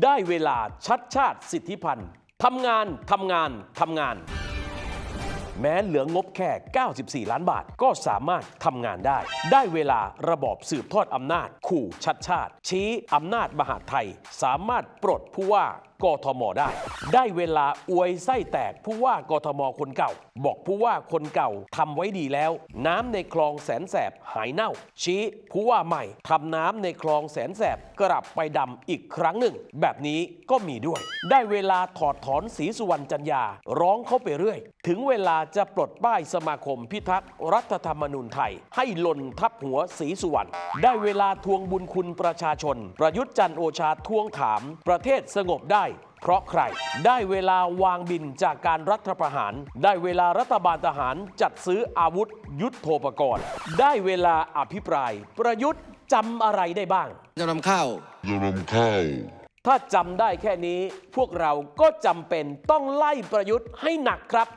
ได้เวลาชัดชาติสิทธิพันธ์ทำงานทำงานทำงาน แม้เหลืองบแค่ 94 ล้านบาทก็สามารถทำงานได้ ได้เวลาระบอบสืบทอดอำนาจ ขู่ชัดชาติ ชี้อำนาจมหาไทย สามารถปลดผู้ว่า กทมได้ ได้เวลาอวยไส้แตกผู้ว่ากทมคนเก่า บอกผู้ว่าคนเก่าทำไว้ดีแล้ว น้ำในคลองแสนแสบหายเน่า ชี้ผู้ว่าใหม่ทำน้ำในคลองแสนแสบกลับไปดำอีกครั้งหนึ่ง แบบนี้ก็มีด้วย ได้เวลาถอดถอนศรีสุวรรณจันยา ร้องเข้าไปเรื่อย ถึงเวลาจะปลดป้ายสมาคมพิทักษ์รัฐธรรมนูญไทย ให้หล่นทับหัวศรีสุวรรณได้เวลาทวงบุญคุณประชาชน ประยุทธ์จันโอชาทวงถาม ประเทศสงบได้ เพราะใคร ได้เวลาวางบินจากการรัฐประหาร ได้เวลารัฐบาลทหารจัดซื้ออาวุธ ยุทโธปกรณ์ ได้เวลาอภิปราย ประยุทธ์จำอะไรได้บ้างจะนำข้าวจะนำข้าวถ้าจำได้แค่นี้พวกเราก็จำเป็นต้องไล่ประยุทธ์ให้หนักครับ